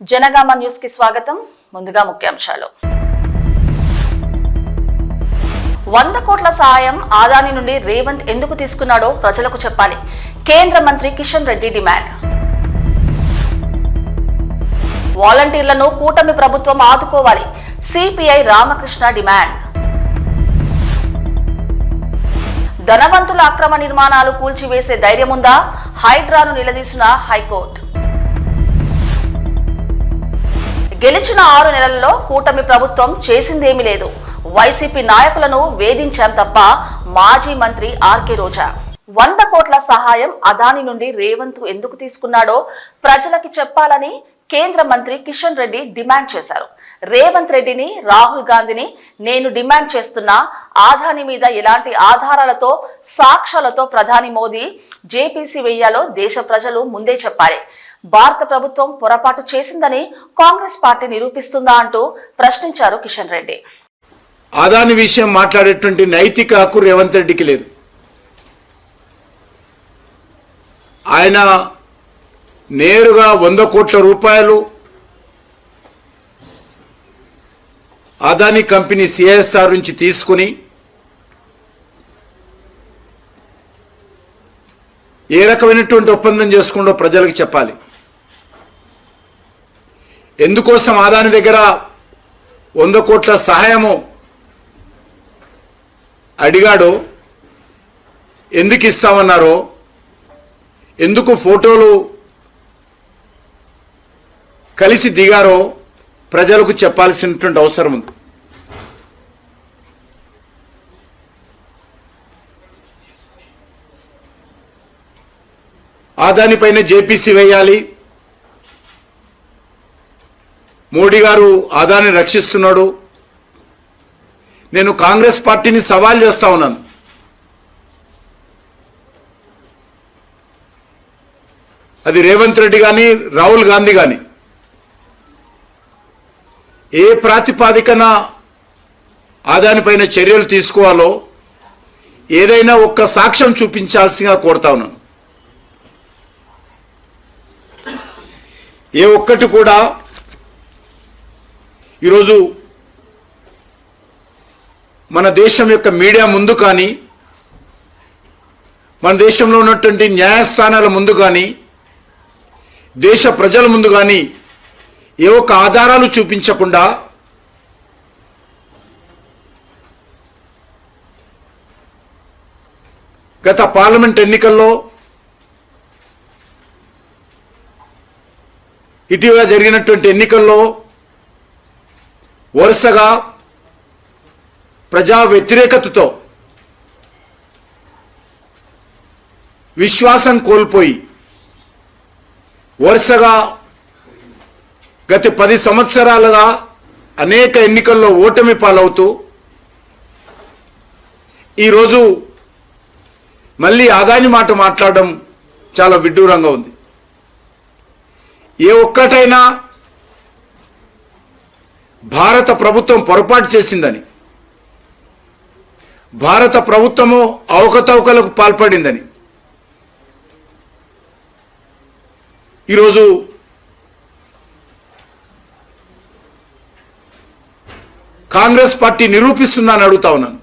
జనగామ న్యూస్కి స్వాగతం. ముందుగా ముఖ్యాంశాలు. వంద కోట్ల సహాయం ఆదాని నుండి రేవంత్ ఎందుకు తీసుకున్నాడో ప్రజలకు చెప్పాలి. కేంద్ర మంత్రి కిషన్ రెడ్డి డిమాండ్. వాలంటీర్లను కూటమి ప్రభుత్వం ఆదుకోవాలి. CPI Ramakrishna demand. ధనవంతుల అక్రమ నిర్మాణాలు కూల్చివేసే ధైర్యముందా? హైడ్రాను నిలదీసిన హైకోర్టు. గెలిచిన ఆరు నెలల్లో కూటమి ప్రభుత్వం చేసిందేమీ లేదు. వైసీపీ నాయకులను వేధించాం తప్ప మాజీ మంత్రి ఆర్కే రోజా. వంద కోట్ల సహాయం అదాని నుండి రేవంత్ ఎందుకు తీసుకున్నాడో ప్రజలకి చెప్పాలని కేంద్ర మంత్రి కిషన్ రెడ్డి డిమాండ్ చేశారు. రేవంత్ రెడ్డిని రాహుల్ గాంధీని నేను డిమాండ్ చేస్తున్నా ఆదాని మీద ఎలాంటి ఆధారాలతో సాక్ష్యాలతో ప్రధాని మోదీ జేపీసీ వెయ్యాలో దేశ ప్రజలు ముందే చెప్పాలి. భారత ప్రభుత్వం పొరపాటు చేసిందని కాంగ్రెస్ పార్టీ నిరూపిస్తుందా అంటూ ప్రశ్నించారు కిషన్ రెడ్డి. ఆదాని విషయం మాట్లాడేటువంటి నైతిక హక్కు రేవంత్ రెడ్డికి లేదు. ఆయన నేరుగా వంద కోట్ల రూపాయలు అదాని కంపెనీ సిఎస్ఆర్ నుంచి తీసుకుని ఏ రకమైనటువంటి ఒప్పందం చేసుకుంటో ప్రజలకు చెప్పాలి. ఎందుకోసం ఆదాని దగ్గర వంద కోట్ల సహాయము అడిగాడో ఎందుకు ఇస్తామన్నారో ఎందుకు ఫోటోలు కలిసి దిగారో ప్రజలకు చెప్పాల్సినటువంటి అవసరం ఉంది. ఆ దానిపైన జేపీసీ వేయాలి మోడీ గారు ఆదాన్ని రక్షిస్తున్నాడు. నేను కాంగ్రెస్ పార్టీని సవాల్ చేస్తా ఉన్నాను. అది రేవంత్ రెడ్డి కానీ రాహుల్ గాంధీ కానీ ఏ ప్రాతిపాదికన ఆదానిపైన చర్యలు తీసుకోవాలో ఏదైనా ఒక్క సాక్ష్యం చూపించాల్సిగా కోరుతా ఉన్నాను. ఏ ఒక్కటి కూడా ఈరోజు మన దేశం యొక్క మీడియా ముందు కానీ మన దేశంలో ఉన్నటువంటి న్యాయస్థానాల ముందు కానీ దేశ ప్రజల ముందు కానీ ఏ ఒక్క ఆధారాలు చూపించకుండా గత పార్లమెంట్ ఎన్నికల్లో ఇటీవల జరిగినటువంటి ఎన్నికల్లో వరుసగా ప్రజా వ్యతిరేకతతో విశ్వాసం కోల్పోయి వరుసగా గత పది సంవత్సరాలుగా అనేక ఎన్నికల్లో ఓటమి పాలవుతూ ఈరోజు మళ్ళీ ఆదాని మాట మాట్లాడడం చాలా విడ్డూరంగా ఉంది. ఏ ఒక్కటైనా భారత ప్రభుత్వం పొరపాటు చేసిందని భారత ప్రభుత్వము అవకతవకలకు పాల్పడిందని ఈరోజు కాంగ్రెస్ పార్టీ నిరూపిస్తుందని అడుగుతా ఉన్నాను.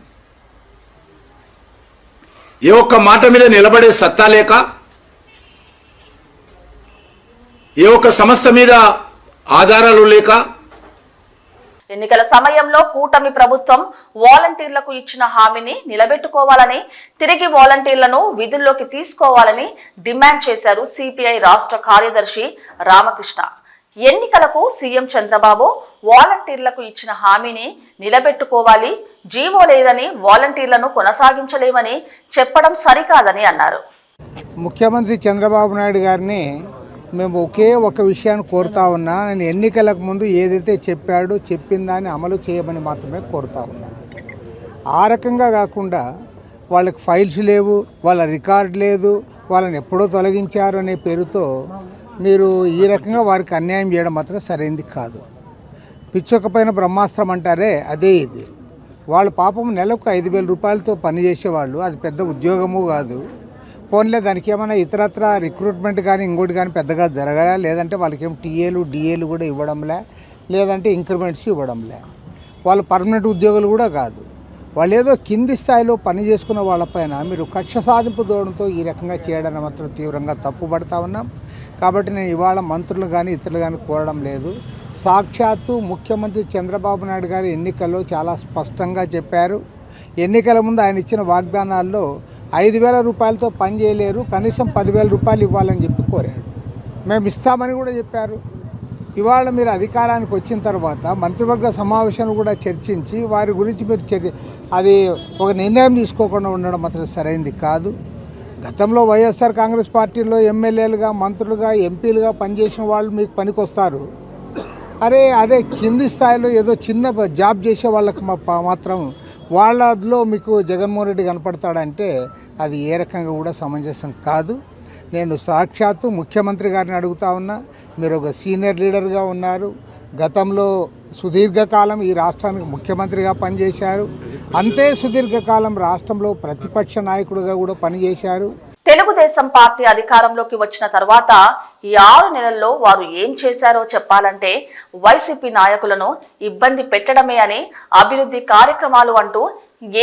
ఏ ఒక్క మాట మీద నిలబడే సత్తా లేక ఏ ఒక్క సమస్య మీద ఆధారాలు లేక ఎన్నికల సమయంలో కూటమి ప్రభుత్వం వాలంటీర్లకు ఇచ్చిన హామీని నిలబెట్టుకోవాలని తిరిగి వాలంటీర్లను విధుల్లోకి తీసుకోవాలని డిమాండ్ చేశారు సిపిఐ రాష్ట్ర కార్యదర్శి రామకృష్ణ. ఎన్నికలకు సీఎం చంద్రబాబు వాలంటీర్లకు ఇచ్చిన హామీని నిలబెట్టుకోవాలి జీవో లేదని వాలంటీర్లను కొనసాగించలేమని చెప్పడం సరికాదని అన్నారు. ముఖ్యమంత్రి చంద్రబాబు నాయుడు గారిని మేము ఒకే ఒక విషయాన్ని కోరుతా ఉన్నా నేను ఎన్నికలకు ముందు ఏదైతే చెప్పాడో చెప్పిన దాన్ని అమలు చేయమని మాత్రమే కోరుతా ఉన్నా. ఆ రకంగా కాకుండా వాళ్ళకి ఫైల్స్ లేవు వాళ్ళ రికార్డ్ లేదు వాళ్ళని ఎప్పుడో తొలగించారు అనే పేరుతో మీరు ఈ రకంగా వారికి అన్యాయం చేయడం మాత్రం సరైంది కాదు. పిచ్చొక బ్రహ్మాస్త్రం అంటారే అదే ఇది. వాళ్ళ పాపం నెలకు ఐదు వేల రూపాయలతో పనిచేసేవాళ్ళు అది పెద్ద ఉద్యోగము కాదు. పోన్లే దానికి ఏమైనా ఇతరత్ర రిక్రూట్మెంట్ కానీ ఇంకోటి కానీ పెద్దగా జరగలే? లేదంటే వాళ్ళకి ఏం టీఏలు డిఏలు కూడా ఇవ్వడంలే? లేదంటే ఇంక్రిమెంట్స్ ఇవ్వడంలే? వాళ్ళు పర్మనెంట్ ఉద్యోగులు కూడా కాదు. వాళ్ళు ఏదో కింది స్థాయిలో పని చేసుకున్న వాళ్ళపైన మీరు కక్ష సాధింపు దూడంతో ఈ రకంగా చేయడాన్ని మాత్రం తీవ్రంగా తప్పుపడతా ఉన్నాం. కాబట్టి నేను ఇవాళ మంత్రులు కానీ ఇతరులు కానీ కోరడం లేదు. సాక్షాత్తు ముఖ్యమంత్రి చంద్రబాబు నాయుడు గారు ఎన్నికల్లో చాలా స్పష్టంగా చెప్పారు. ఎన్నికల ముందు ఆయన ఇచ్చిన వాగ్దానాల్లో ఐదు వేల రూపాయలతో పని చేయలేరు కనీసం పదివేల రూపాయలు ఇవ్వాలని చెప్పి కోరాడు. మేము ఇస్తామని కూడా చెప్పారు. ఇవాళ మీరు అధికారానికి వచ్చిన తర్వాత మంత్రివర్గ సమావేశం కూడా చర్చించి వారి గురించి మీరు చర్చ అది ఒక నిర్ణయం తీసుకోకుండా ఉండడం మాత్రం సరైంది కాదు. గతంలో వైఎస్ఆర్ కాంగ్రెస్ పార్టీలో ఎమ్మెల్యేలుగా మంత్రులుగా ఎంపీలుగా పనిచేసిన వాళ్ళు మీకు పనికొస్తారు. అరే అదే కింది స్థాయిలో ఏదో చిన్న జాబ్ చేసే వాళ్ళకి మా- మాత్రం వాళ్ళలో మీకు జగన్మోహన్ రెడ్డి కనపడతాడంటే అది ఏ రకంగా కూడా సమంజసం కాదు. నేను సాక్షాత్తు ముఖ్యమంత్రి గారిని అడుగుతా ఉన్నా మీరు ఒక సీనియర్ లీడర్గా ఉన్నారు. గతంలో సుదీర్ఘకాలం ఈ రాష్ట్రానికి ముఖ్యమంత్రిగా పనిచేశారు. అంతే సుదీర్ఘకాలం రాష్ట్రంలో ప్రతిపక్ష నాయకుడిగా కూడా పనిచేశారు. తెలుగుదేశం పార్టీ అధికారంలోకి వచ్చిన తర్వాత ఈ ఆరు నెలల్లో వారు ఏం చేశారో చెప్పాలంటే వైసీపీ నాయకులను ఇబ్బంది పెట్టడమే అని అభివృద్ధి కార్యక్రమాలు అంటూ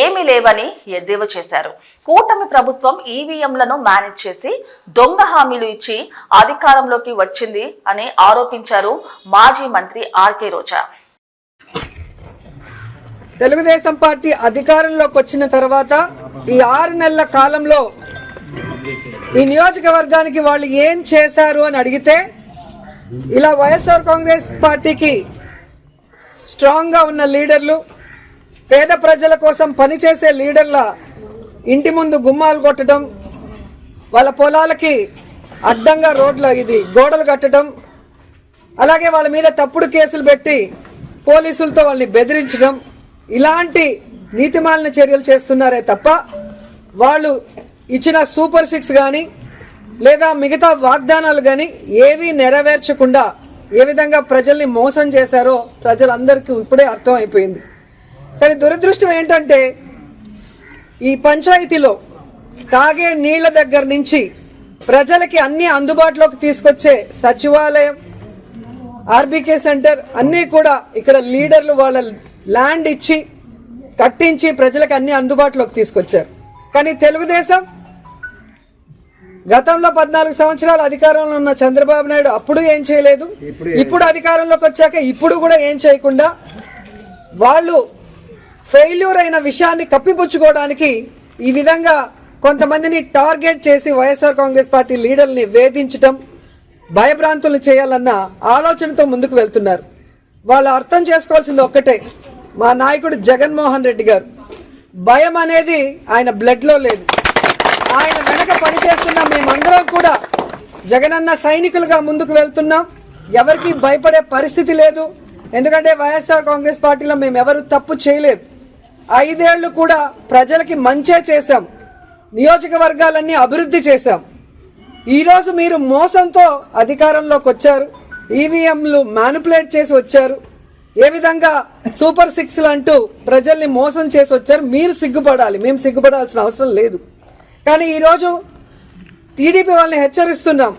ఏమీ లేవని ఎద్దేవా చేశారు. కూటమి ప్రభుత్వం ఈవీఎంలను మేనేజ్ చేసి దొంగ హామీలు ఇచ్చి అధికారంలోకి వచ్చింది అని ఆరోపించారు మాజీ మంత్రి ఆర్కే రోజా. తెలుగుదేశం పార్టీ అధికారంలోకి వచ్చిన తర్వాత ఈ ఆరు నెలల కాలంలో ఈ నియోజకవర్గానికి వాళ్ళు ఏం చేశారు అని అడిగితే ఇలా వైఎస్ఆర్ కాంగ్రెస్ పార్టీకి స్ట్రాంగ్గా ఉన్న లీడర్లు పేద ప్రజల కోసం పనిచేసే లీడర్ల ఇంటి ముందు గుమ్మాలు కొట్టడం వాళ్ళ పొలాలకి అడ్డంగా రోడ్ల ఇది గోడలు కట్టడం అలాగే వాళ్ళ మీద తప్పుడు కేసులు పెట్టి పోలీసులతో వాళ్ళని బెదిరించడం ఇలాంటి నీతిమాలిన చర్యలు చేస్తున్నారే తప్ప వాళ్ళు ఇచ్చిన సూపర్ సిక్స్ కానీ లేదా మిగతా వాగ్దానాలు కానీ ఏవీ నెరవేర్చకుండా ఏ విధంగా ప్రజల్ని మోసం చేశారో ప్రజలందరికీ ఇప్పుడే అర్థం అయిపోయింది కానీ దురదృష్టం ఏంటంటే ఈ పంచాయతీలో తాగే నీళ్ళ దగ్గర నుంచి ప్రజలకి అన్ని అందుబాటులోకి తీసుకొచ్చే సచివాలయం ఆర్బీకే సెంటర్ అన్నీ కూడా ఇక్కడ లీడర్లు వాళ్ళ ల్యాండ్ ఇచ్చి కట్టించి ప్రజలకు అన్ని అందుబాటులోకి తీసుకొచ్చారు. కానీ తెలుగుదేశం గతంలో పద్నాలుగు సంవత్సరాలు అధికారంలో ఉన్న చంద్రబాబు నాయుడు అప్పుడు ఏం చేయలేదు. ఇప్పుడు అధికారంలోకి వచ్చాక ఇప్పుడు కూడా ఏం చేయకుండా వాళ్ళు ఫెయిల్యూర్ అయిన విషయాన్ని కప్పిపుచ్చుకోవడానికి ఈ విధంగా కొంతమందిని టార్గెట్ చేసి వైఎస్ఆర్ కాంగ్రెస్ పార్టీ లీడర్ని వేధించటం భయభ్రాంతులు చేయాలన్న ఆలోచనతో ముందుకు వెళ్తున్నారు. వాళ్ళు అర్థం చేసుకోవాల్సింది ఒక్కటే. మా నాయకుడు జగన్మోహన్ రెడ్డి గారు. భయం అనేది ఆయన బ్లడ్లో లేదు. ఆయన వెనక పనిచేస్తున్న మేమందరం కూడా జగనన్న సైనికులుగా ముందుకు వెళ్తున్నాం. ఎవరికి భయపడే పరిస్థితి లేదు. ఎందుకంటే వైఎస్ఆర్ కాంగ్రెస్ పార్టీలో మేము ఎవరు తప్పు చేయలేదు. ఐదేళ్ళు కూడా ప్రజలకి మంచే చేశాం. నియోజకవర్గాలన్నీ అభివృద్ధి చేశాం. ఈ రోజు మీరు మోసంతో అధికారంలోకి వచ్చారు. ఈవీఎంలు మ్యానిపులేట్ చేసి వచ్చారు. ఏ విధంగా సూపర్ సిక్స్లు అంటూ ప్రజల్ని మోసం చేసి వచ్చారు మీరు సిగ్గుపడాలి. మేము సిగ్గుపడాల్సిన అవసరం లేదు. కానీ ఈరోజు టీడీపీ వాళ్ళని హెచ్చరిస్తున్నాం.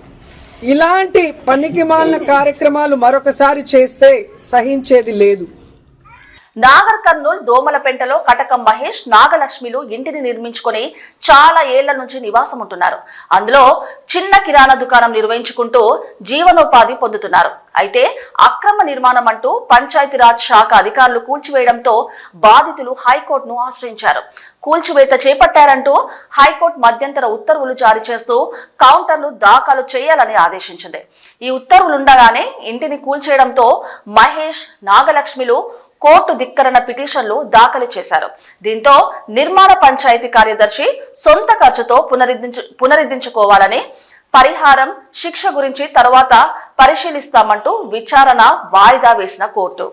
ఇలాంటి పనికి మాలిన కార్యక్రమాలు మరొకసారి చేస్తే సహించేది లేదు. నాగర్ కర్నూల్ దోమలపెంటలో కటకం మహేష్ నాగలక్ష్మిలు ఇంటిని నిర్మించుకొని చాలా ఏళ్ళ నుంచి నివాసం ఉంటున్నారు అందులో చిన్న కిరాణా దుకాణం నిర్వహించుకుంటూ జీవనోపాధి పొందుతున్నారు. అయితే అక్రమ నిర్మాణం అంటూ పంచాయతీరాజ్ శాఖ అధికారులు కూల్చివేయడంతో బాధితులు హైకోర్టును ఆశ్రయించారు. కూల్చివేత చేపట్టారంటూ హైకోర్టు మధ్యంతర ఉత్తర్వులు జారీ చేస్తూ కౌంటర్లు దాఖలు చేయాలని ఆదేశించింది. ఈ ఉత్తర్వులుండగానే ఇంటిని కూల్చేయడంతో మహేష్ నాగలక్ష్మిలు కోర్టు ధిక్కరణ పిటిషన్లు దాఖలు చేశారు. దీంతో నిర్మాణ పంచాయతీ కార్యదర్శి సొంత ఖర్చుతో పునరుద్ధరించు పునరుద్ధరించుకోవాలని పరిహారం శిక్ష గురించి తర్వాత పరిశీలిస్తామంటూ విచారణ వాయిదా వేసిన కోర్టు.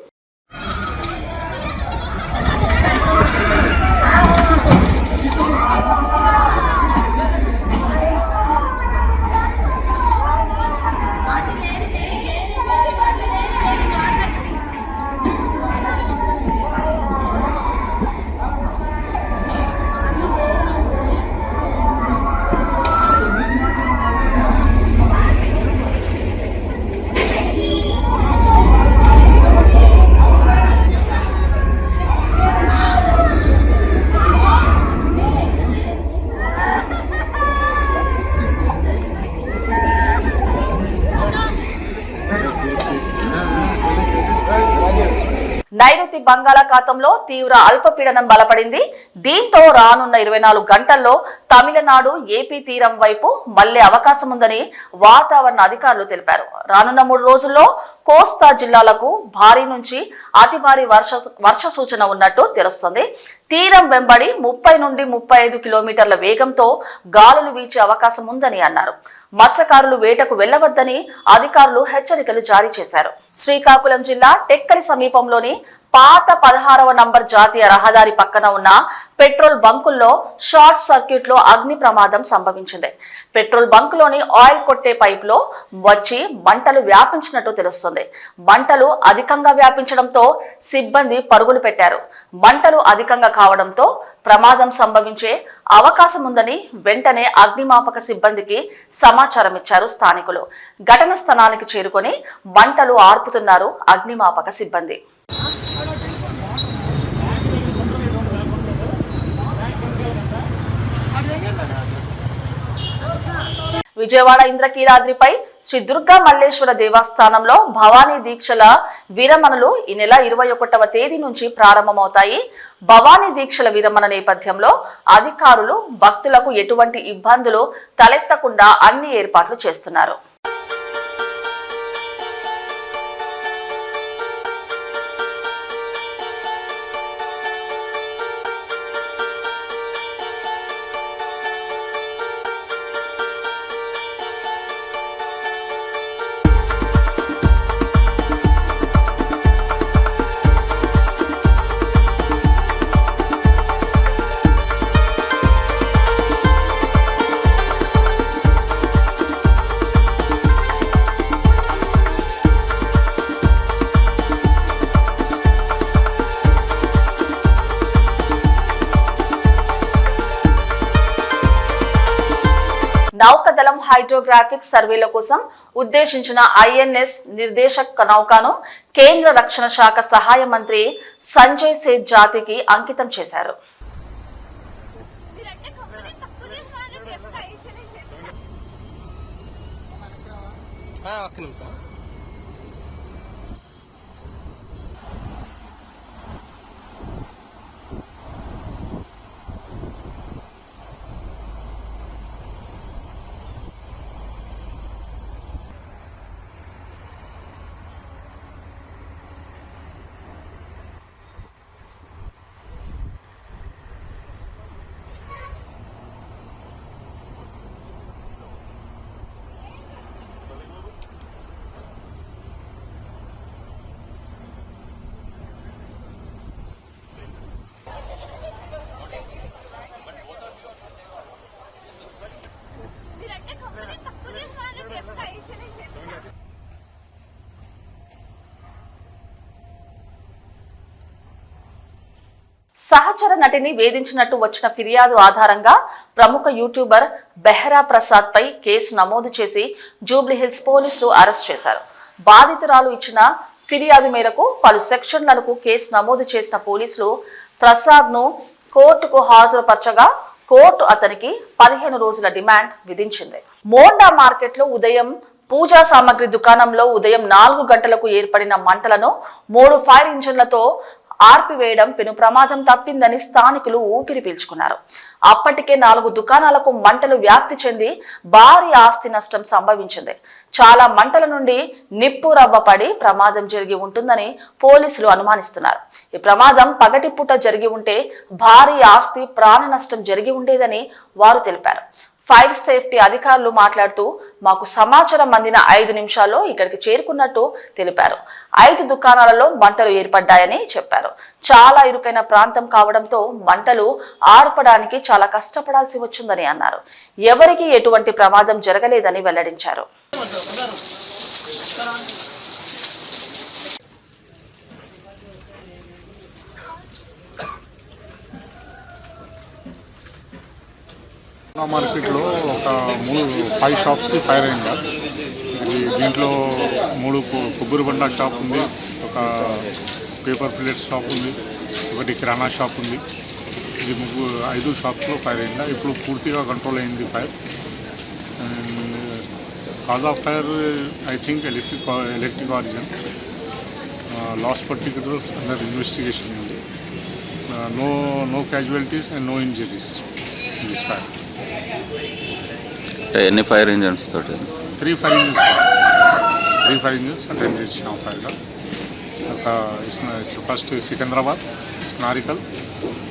బంగాళాఖాతంలో తీవ్ర అల్పపీడనం బలపడింది. దీంతో రానున్న ఇరవై నాలుగు గంటల్లో తమిళనాడు ఏపీ తీరం వైపు మళ్ళే అవకాశం ఉందని వాతావరణ అధికారులు తెలిపారు. రానున్న మూడు రోజుల్లో కోస్తా జిల్లాలకు భారీ నుంచి అతి భారీ వర్ష వర్ష సూచన ఉన్నట్టు తెలుస్తుంది. తీరం వెంబడి ముప్పై నుండి ముప్పై ఐదు కిలోమీటర్ల వేగంతో గాలులు వీచే అవకాశం ఉందని అన్నారు. మత్స్యకారులు వేటకు వెళ్ళవద్దని అధికారులు హెచ్చరికలు జారీ చేశారు. శ్రీకాకుళం జిల్లా టెక్కలి సమీపంలోని పాత పదహారవ నంబర్ జాతీయ రహదారి పక్కన ఉన్న పెట్రోల్ బంకుల్లో షార్ట్ సర్క్యూట్లో అగ్ని ప్రమాదం సంభవించింది. పెట్రోల్ బంకులోని ఆయిల్ కొట్టే పైప్లో వచ్చి మంటలు వ్యాపించినట్టు తెలుస్తుంది. మంటలు అధికంగా వ్యాపించడంతో సిబ్బంది పరుగులు పెట్టారు. మంటలు అధికంగా కావడంతో ప్రమాదం సంభవించే అవకాశం ఉందని వెంటనే అగ్నిమాపక సిబ్బందికి సమాచారం ఇచ్చారు స్థానికులు. ఘటన స్థలానికి చేరుకొని మంటలు ఆర్పుతున్నారు అగ్నిమాపక సిబ్బంది. విజయవాడ ఇంద్రకీలాద్రిపై శ్రీ దుర్గా మల్లేశ్వర దేవస్థానంలో భవానీ దీక్షల విరమణలు ఈ నెల ఇరవై ఒకటవ తేదీ నుంచి ప్రారంభమవుతాయి. భవానీ దీక్షల విరమణ నేపథ్యంలో అధికారులు భక్తులకు ఎటువంటి ఇబ్బందులు తలెత్తకుండా అన్ని ఏర్పాట్లు చేస్తున్నారు. హైడ్రోగ్రాఫిక్ సర్వేల కోసం ఉద్దేశించిన ఐఎన్ఎస్ నిర్దేశక్ నౌకను కేంద్ర రక్షణ శాఖ సహాయ మంత్రి సంజయ్ సేత్ జాతికి అంకితం చేశారు. ఒక్క నిమిషం మీరంటే కంపెనీ తప్పు చేసినా చెప్తా ఈశ్వరి చెప్తా సహచర నటిని వేధించినట్టు వచ్చిన ఫిర్యాదు ఆధారంగా ప్రముఖ యూట్యూబర్ బెహ్రా ప్రసాద్ పై కేసు నమోదు చేసి జూబ్లీహిల్స్ పోలీసులు అరెస్ట్ చేశారు. బాధితురాలు ఇచ్చిన ఫిర్యాదు మేరకు పలు సెక్షన్లకు కేసు నమోదు చేసిన పోలీసులు ప్రసాద్ను కోర్టుకు హాజరుపరచగా కోర్టు అతనికి పదిహేను రోజుల డిమాండ్ విధించింది. మోండా మార్కెట్లో ఉదయం పూజా సామాగ్రి దుకాణంలో ఉదయం నాలుగు గంటలకు ఏర్పడిన మంటలను మూడు ఫైర్ ఇంజన్లతో ఆర్పివేయడం పెను ప్రమాదం తప్పిందని స్థానికులు ఊపిరి పీల్చుకున్నారు. అప్పటికే నాలుగు దుకాణాలకు మంటలు వ్యాప్తి చెంది భారీ ఆస్తి నష్టం సంభవించింది. చాలా మంటల నుండి నిప్పు రవ్వపడి ప్రమాదం జరిగి ఉంటుందని పోలీసులు అనుమానిస్తున్నారు. ఈ ప్రమాదం పగటిపూట జరిగి ఉంటే భారీ ఆస్తి ప్రాణ నష్టం జరిగి ఉండేదని వారు తెలిపారు. ఫైర్ సేఫ్టీ అధికారులు మాట్లాడుతూ మాకు సమాచారం అందిన ఐదు నిమిషాల్లో ఇక్కడికి చేరుకున్నట్టు తెలిపారు. ఐదు దుకాణాలలో మంటలు ఏర్పడ్డాయని చెప్పారు. చాలా ఇరుకైన ప్రాంతం కావడంతో మంటలు ఆర్పడానికి చాలా కష్టపడాల్సి వచ్చిందని అన్నారు. ఎవరికీ ఎటువంటి ప్రమాదం జరగలేదని వెల్లడించారు. మార్కెట్లో ఒక మూడు ఫైవ్ షాప్స్కి ఫైర్ అయింది? ఇది దీంట్లో మూడు కొబ్బరి బండ షాప్ ఉంది ఒక పేపర్ ప్లేట్ షాప్ ఉంది ఒకటి కిరాణా షాప్ ఉంది. ఇది ముగ్గురు ఐదు షాప్స్లో ఫైర్ అయిందా? ఇప్పుడు పూర్తిగా కంట్రోల్ అయింది fire cause of fire I think electric electric origin last particulars under investigation ఉంది. No no casualties and no injuries this fire ఎన్ని ఫైర్ ఇంజన్స్ తోటి? Three fire engines. Three fire engines attend చేసినాం ఫైర్గా ఒక first Secunderabad snorkel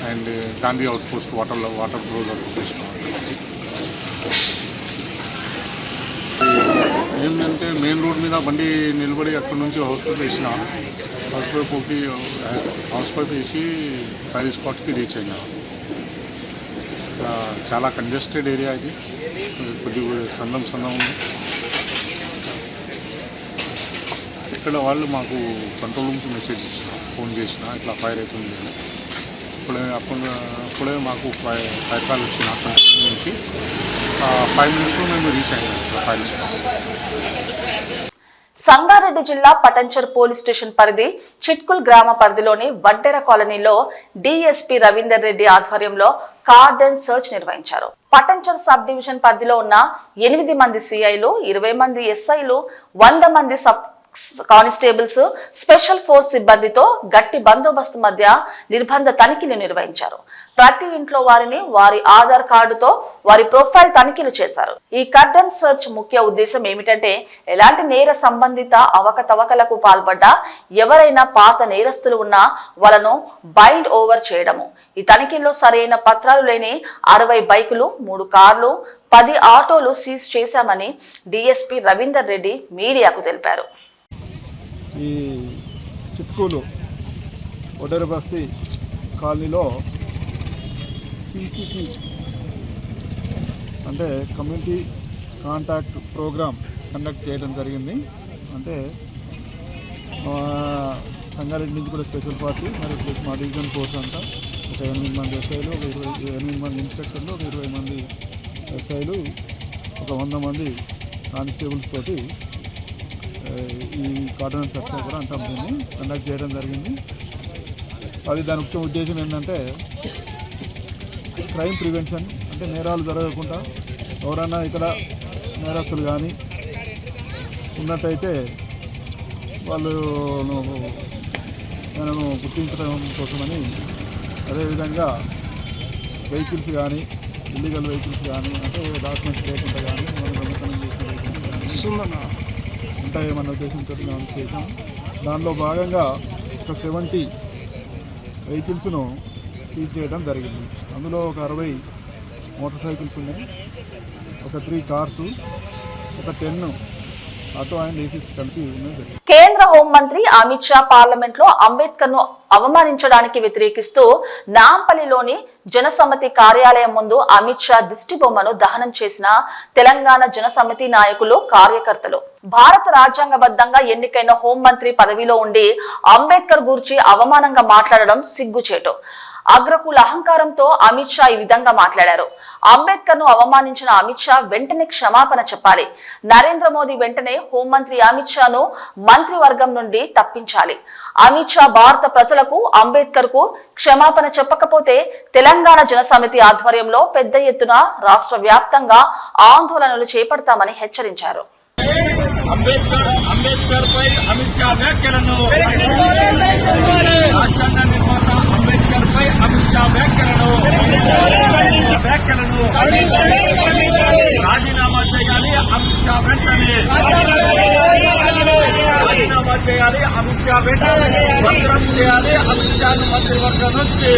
and Gandhi outpost వాటర్లో water bowsers out చేసినాం ఏంటంటే main road మీద బండి నిలబడి అక్కడి నుంచి హాస్పిటల్ వేసిన హాస్పిటల్ హౌస్ హాస్పిటల్ వేసి ఫైర్ స్పాట్కి రీచ్ అయినా. చాలా కంజెస్టెడ్ ఏరియా ఇది. కొద్ది సందం సందం ఉంది. ఇక్కడ వాళ్ళు మాకు కంట్రోల్ రూమ్కి మెసేజ్ ఇచ్చిన ఫోన్ చేసిన ఇట్లా ఫైర్ అవుతుంది అని. ఇప్పుడే అప్పుడు అప్పుడే మాకు ఫైర్ ఫైర్ కాల్ వచ్చిన కంట్రోల్ నుంచి. ఫైవ్ మినిట్స్లో మేము రీచ్ అయినాం ఫైర్ స్పాట్ సంగారెడ్డి జిల్లా పటంచర్ పోలీస్ స్టేషన్ పరిధి చిట్కుల్ గ్రామ పరిధిలోని వడ్డెర కాలనీలో డిఎస్పీ రవీందర్ రెడ్డి ఆధ్వర్యంలో కార్డెన్ సర్చ్ నిర్వహించారు. పటంచర్ సబ్ డివిజన్ పరిధిలో ఉన్న ఎనిమిది మంది సిఐలు ఇరవై మంది ఎస్ఐలు వంద మంది సబ్ కానిస్టేబుల్స్ స్పెషల్ ఫోర్స్ సిబ్బందితో గట్టి బందోబస్తు మధ్య నిర్బంధ తనిఖీలు నిర్వహించారు. ప్రతి ఇంట్లో వారిని వారి ఆధార్ కార్డుతో వారి ప్రొఫైల్ తనిఖీలు చేశారు. ఈ కర్డన్ సెర్చ్ ముఖ్య ఉద్దేశం ఏమిటంటే ఎలాంటి నేర సంబంధిత అవకతవకలకు పాల్పడ్డ ఎవరైనా పాత నేరస్తులు ఉన్నా వాళ్ళను బైండ్ ఓవర్ చేయడము. ఈ తనిఖీల్లో సరైన పత్రాలు లేని అరవై బైకులు మూడు కార్లు పది ఆటోలు సీజ్ చేశామని డిఎస్పీ రవీందర్ రెడ్డి మీడియాకు తెలిపారు. ఈ చిత్కూరు ఒడెర బస్తీ కాలనీలో సీసీటీ అంటే కమ్యూనిటీ కాంటాక్ట్ ప్రోగ్రామ్ కండక్ట్ చేయడం జరిగింది. అంటే సంగారెడ్డి నుంచి కూడా స్పెషల్ పార్టీ మరి ప్లస్ మా డివిజన్ ఫోర్స్ అంతా ఒక ఎనిమిది మంది ఎస్ఐలు ఒక ఇరవై ఎనిమిది మంది ఇన్స్పెక్టర్లు ఒక ఇరవై మంది ఎస్ఐలు ఒక వంద మంది కానిస్టేబుల్స్ తోటి ఈ కార్డనెన్స్ సర్చ్ కూడా అంటాం దీన్ని కండక్ట్ చేయడం జరిగింది. అది దాని ముఖ్య ఉద్దేశం ఏంటంటే క్రైమ్ ప్రివెన్షన్ అంటే నేరాలు జరగకుండా ఎవరైనా ఇక్కడ నేరస్తులు కానీ ఉన్నట్టయితే వాళ్ళు మనము గుర్తించడం కోసమని అదేవిధంగా వెహికల్స్ కానీ ఇల్లీగల్ వెహికల్స్ కానీ అంటే డాక్యుమెంట్స్ లేకుండా కానీ మనం దొంగతనం చేసిన వెహికల్స్ కానీ ఉంటాయి మన ఉద్దేశంతో లాంచ్ చేసాం దానిలో భాగంగా ఒక సెవెంటీ వెహికల్స్ను సీజ్ చేయడం జరిగింది. అందులో ఒక అరవై మోటార్ సైకిల్స్ ఉన్నాయి. ఒక త్రీ కార్సు ఒక టెన్ ఆటో అండ్ ఏసీస్ కలిపి కేంద్ర హోంమంత్రి అమిత్ షా పార్లమెంట్లో అంబేద్కర్ను అవమానించడానికి వ్యతిరేకిస్తూ నాంపల్లిలోని జనసమ్మతి కార్యాలయం ముందు అమిత్ షా దిష్టి బొమ్మను దహనం చేసిన తెలంగాణ జనసమితి నాయకులు కార్యకర్తలు. భారత రాజ్యాంగబద్ధంగా ఎన్నికైన హోంమంత్రి పదవిలో ఉండి అంబేద్కర్ గురించి అవమానంగా మాట్లాడడం సిగ్గుచేటు. అగ్రకుల అహంకారంతో అమిత్ షా ఈ విధంగా మాట్లాడారు. అంబేద్కర్ను అవమానించిన అమిత్ షా వెంటనే క్షమాపణ చెప్పాలి. నరేంద్ర మోదీ వెంటనే హోంమంత్రి అమిత్ షాను మంత్రివర్గం నుండి తప్పించాలి. అమిత్ షా భారత ప్రజలకు అంబేద్కర్కు క్షమాపణ చెప్పకపోతే తెలంగాణ జనసమితి ఆధ్వర్యంలో పెద్ద ఎత్తున రాష్ట్ర వ్యాప్తంగా ఆందోళనలు చేపడతామని హెచ్చరించారు. అంబేద్కర్ అంబేద్కర్ పై అమిత్ షా వ్యాఖ్యలను రాజ్యాంగ అమిత్ షా వ్యాఖ్యలను వ్యాఖ్యలను రాజీనామా చేయాలి అమిత్ షా వెంటనే. రాజీనామా చేయాలి అమిత్ షా వెంటనే. భద్రం చేయాలి అమిత్ షాను మంత్రివర్గం నుంచి.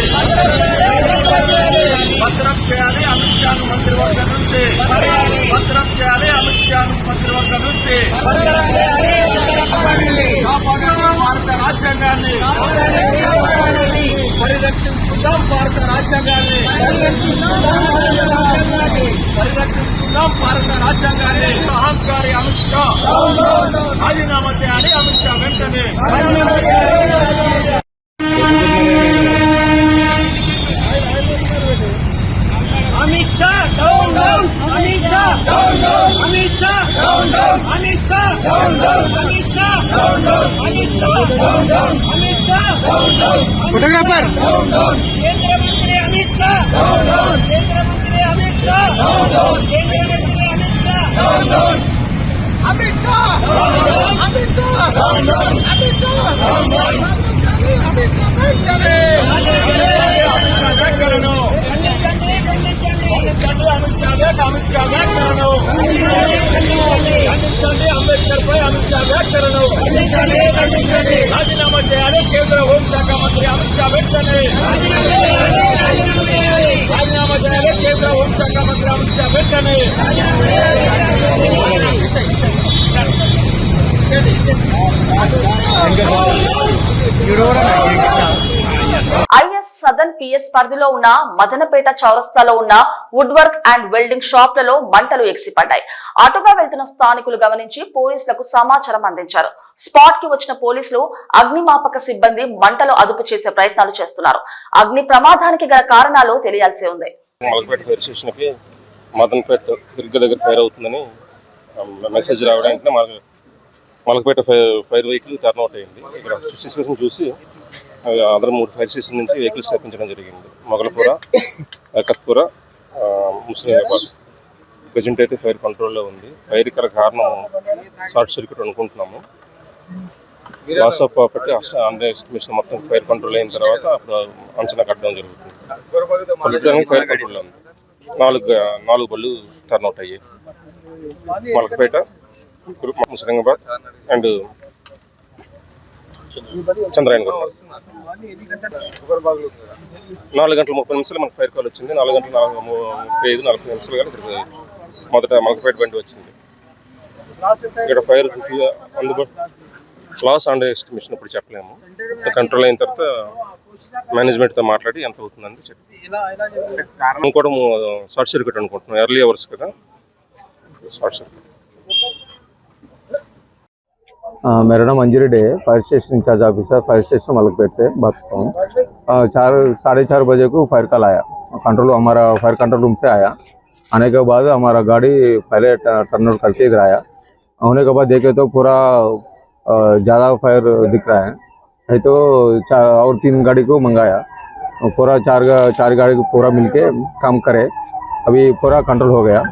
భద్రం చేయాలి అమిత్ షాను మంత్రివర్గం నుంచి. భద్రం చేయాలి అమిత్ షాను మంత్రివర్గం నుంచి. కాపాడుకుందాం భారత రాజ్యాంగాన్ని పరిరక్షించుకుందాం భారత రాజ్యాంగాన్ని పరిరక్షించుకుందాం భారత రాజ్యాంగాన్ని. అహంకారి అమిత్ షా. రాజీనామా చేయాలి అమిత్ షా వెంటనే Amit Shah down down Amit Shah down down Amit Shah down down Amit Shah down down Amit Shah down down Amit Shah down down Amit Shah down down photographer down down కేంద్ర మంత్రి Amit Shah down down కేంద్ర మంత్రి Amit Shah down down కేంద్ర మంత్రి Amit Shah down down Amit Shah Amit Shah Amit Shah వ్యాఖ్యలను ఖండించండి అమిత్ షా వ్యాఖ్య అమిత్ షా వ్యాఖ్యలను ఖండించండి అంబేద్కర్ పై అమిత్ షా వ్యాఖ్యలను రాజీనామా చేయాలి కేంద్ర హోంశాఖ మంత్రి అమిత్ షా వెంటనే రాజీనామా చేయాలి కేంద్ర హోంశాఖ మంత్రి అమిత్ షా వెంటనే ఐఎస్ సదన్ పిఎస్ పరిధిలో ఉన్న మదనపేట చౌరస్తాలో ఉన్న వుడ్ వర్క్ అండ్ వెల్డింగ్ షాప్లలో మంటలు ఎగిసిపడ్డాయి. అటుగా వెళ్తున్న స్థానికులు గమనించి పోలీసులకు సమాచారం అందించారు. స్పాట్కి వచ్చిన పోలీసులు అగ్నిమాపక సిబ్బంది మంటలు అదుపు చేసే ప్రయత్నాలు చేస్తున్నారు. అగ్ని ప్రమాదానికి గల కారణాలు తెలియాల్సి ఉంది. దుర్గ దగ్గర ఫైర్ అవుతుందని మెసేజ్ రావడానికి Malakpet fire fire vehicle turn out అయింది. ఇక్కడ సిచ్యువేషన్ చూసి అందరూ మూడు ఫైర్ స్టేషన్ నుంచి వెహికల్స్ తెప్పించడం జరిగింది. మొగలపుర కత్పుర ముస్లింబాద్ ప్రజెంట్ అయితే ఫైర్ కంట్రోల్లో ఉంది. ఫైర్ ఇక్కడ కారణం షార్ట్ సర్క్యూట్ అనుకుంటున్నాము. Loss of property under estimation మొత్తం ఫైర్ కంట్రోల్ అయిన తర్వాత అప్పుడు అంచనా కట్టడం జరుగుతుంది. ప్రస్తుతానికి ఫైర్ కంట్రోల్లో ఉంది. నాలుగు నాలుగు బళ్ళు టర్న్ అవుట్ అయ్యాయి. మలకపేట ముసలింగాబాద్ అండ్ చంద్రాయనగూడ నాలుగు గంటల ముప్పై నిమిషాలు మనకు ఫైర్ కాల్ వచ్చింది. నాలుగు గంటల నాలుగు ముప్పై ఐదు నలభై నిమిషాలు కానీ ఇక్కడికి మొదట మలకపేట బండి వచ్చింది. ఇక్కడ ఫైర్ అందుబాటు లాస్ అండర్ ఎస్టిమేషన్ ఇప్పుడు చెప్పలేము. కంట్రోల్ అయిన తర్వాత మేనేజ్మెంట్తో మాట్లాడి ఎంత అవుతుందని చెప్పి కారణం కూడా షార్ట్ సర్క్యూట్ అనుకుంటున్నాం. ఎర్లీ అవర్స్ కదా. Short circuit. मेरा नाम अंजू डे है fire station incharge officer fire station Malakpet से बात करता हूँ चार साढ़े चार बजे को फायर कॉल आया कंट्रोल हमारा फायर कंट्रोल रूम से आया आने के बाद हमारा गाड़ी पहले टर्न आउट करके इधर आया होने के बाद देखे तो पूरा ज़्यादा फायर दिख रहा है है तो चार और तीन गाड़ी को मंगाया पूरा चार चार गाड़ी को पूरा मिलके काम करे अभी पूरा कंट्रोल हो गया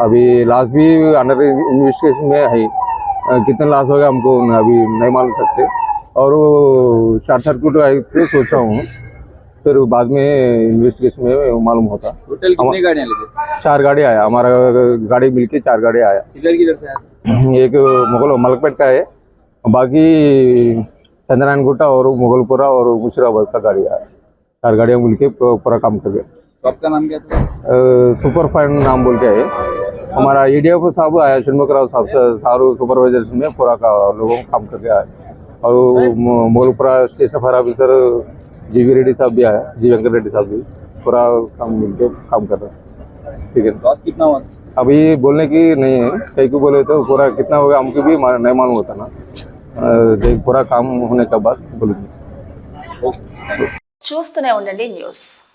अभी लास्ट भी अंडर इन्वेस्टिगेशन में है कितना लॉस हो गया हमको अभी नहीं मालूम सकते। और वो शॉर्ट सर्किट पे सोच रहा हूँ। फिर बाद में इन्वेस्टिगेशन में मालूम होता। टोटल कितनी गाड़ियाँ लगी? चार गाड़ी आया। हमारा गाड़ी मिलके चार गाड़ी आया। इधर किधर से आया? एक मुगल मलकपेट का है। बाकी चंद्रायन गुट्टा और मुगलपुरा और मुशीराबाद का गाड़ी आया। चार गाड़ियाँ मिलके पूरा काम कर गया। सबका नाम क्या था? सुपर फाइन नाम बोल के है। हमारा ईडीएफ साहब आया षणमुख राव साहब से- सारू सुपरवाइजर में पूरा का लोगों को काम करके आया और वो मोगलपुरा स्टेशन फायर ऑफिसर जीवी रेड्डी साहब भी आया जी वेंकट रेड्डी साहब भी पूरा काम मिलके काम कर रहे हैं ठीक है लॉस कितना हुआ अभी बोलने की नहीं है कई को बोले तो पूरा कितना होगा हमको भी मा- नहीं मालूम होता ना अ, देख पूरा काम होने के बाद बोलेंगे చూస్తూనే ఉండండి న్యూస్